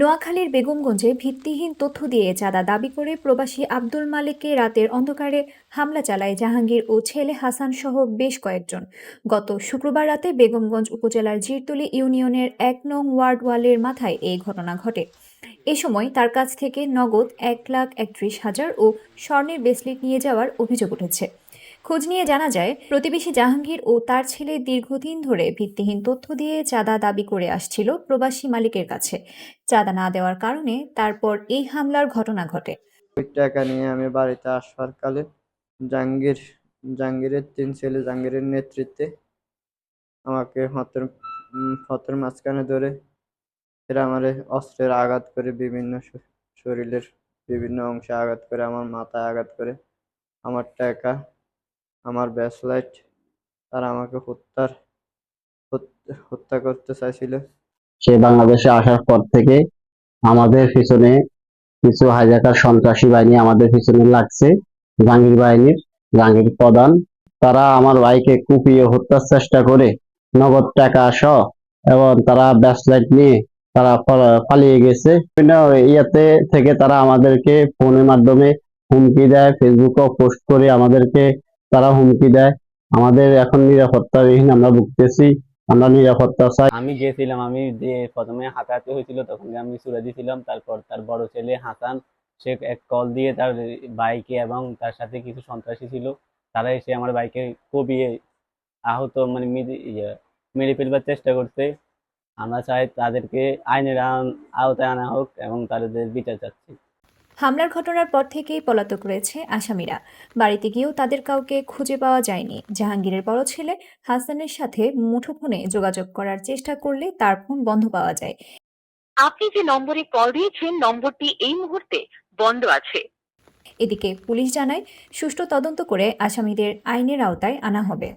নোয়াখালীর বেগমগঞ্জে ভিত্তিহীন তথ্য দিয়ে চাঁদা দাবি করে প্রবাসী আব্দুল মালিককে রাতের অন্ধকারে হামলা চালায় জাহাঙ্গীর ও ছেলে হাসান সহ বেশ কয়েকজন। গত শুক্রবার রাতে বেগমগঞ্জ উপজেলার জিরতলি ইউনিয়নের এক নং ওয়ার্ড ওয়ালের মাথায় এই ঘটনা ঘটে। এ সময় তার কাছ থেকে নগদ এক লাখ একত্রিশ হাজার ও স্বর্ণের ব্রেসলেট নিয়ে যাওয়ার অভিযোগ উঠেছে। খোঁজ নিয়ে জানা যায়, প্রতিবেশী জাহাঙ্গীর ও তার ছেলে দীর্ঘদিন ধরে ভিত্তিহীন তথ্য দিয়ে চাঁদা দাবি করে আসছিল প্রবাসী মালিকের কাছে। চাঁদা না দেওয়ার কারণে তারপর এই হামলার ঘটনা ঘটে। টাকা নিয়ে আমি বাড়িতে আসবার কালে জাহাঙ্গীর, জাহাঙ্গীরের তিন ছেলে জাহাঙ্গীরের নেতৃত্বে আমাকে হাতের হাতের মাঝখানে ধরে এরা আমার অস্ত্রের আঘাত করে বিভিন্ন শরীরের বিভিন্ন অংশে আঘাত করে, আমার মাথায় আঘাত করে, আমার টাকা আমার ব্যাসলাইট তারা আমাকে হত্যার, হত্যা করতে চাইছিল। সে বাংলাদেশে আসার পর থেকে আমাদের পিছনে কিছু হাইজাকার সন্ত্রাসী বাহিনী আমাদের পিছনে লাগছে। জাহাঙ্গীর বাহিনীর, জাহাঙ্গীর প্রধান। তারা আমার ভাইকে কুপিয়ে হত্যার চেষ্টা করে, নগদ টাকা সহ, এবং তারা ব্যাসলাইট নিয়ে তারা পালিয়ে গেছে। ইয়াতে থেকে তারা আমাদেরকে ফোনের মাধ্যমে হুমকি দেয়, ফেসবুকেও পোস্ট করে আমাদেরকে তারা হুমকি দেয়। আমাদের এখন নিরাপত্তাবিহীন আমরা ভুগতেছি আমরা নিরাপত্তা চাই। আমি গেছিলাম আমি যে প্রথমে হাতাহাতি হয়েছিল তখন আমি সুরা দিয়েছিলাম তারপর তার বড় ছেলে হাসান সে এক কল দিয়ে তার বাইকে এবং তার সাথে কিছু সন্ত্রাসী ছিল। তারা এসে আমার বাইকে কবিয়ে আহত মানে মেরে- ইয়ে, মেরে ফেলবার চেষ্টা করছে। আমরা চাই তাদেরকে আইনের আওতায় আনা হোক এবং তাদের বিচার চাচ্ছি। হামলার ঘটনার পর থেকেই পলাতক রয়েছে আসামিরা। বাড়িতে গিয়েও তাদের কাউকে খুঁজে পাওয়া যায়নি। জাহাঙ্গীরের বড় ছেলে হাসানের সাথে মুঠোফোনে যোগাযোগ করার চেষ্টা করলে তার ফোন বন্ধ পাওয়া যায়। আপনি যে নম্বরে কল দিয়েছেন নম্বরটি এই মুহূর্তে বন্ধ আছে। এদিকে পুলিশ জানায় সুষ্ঠু তদন্ত করে আসামিদের আইনের আওতায় আনা হবে।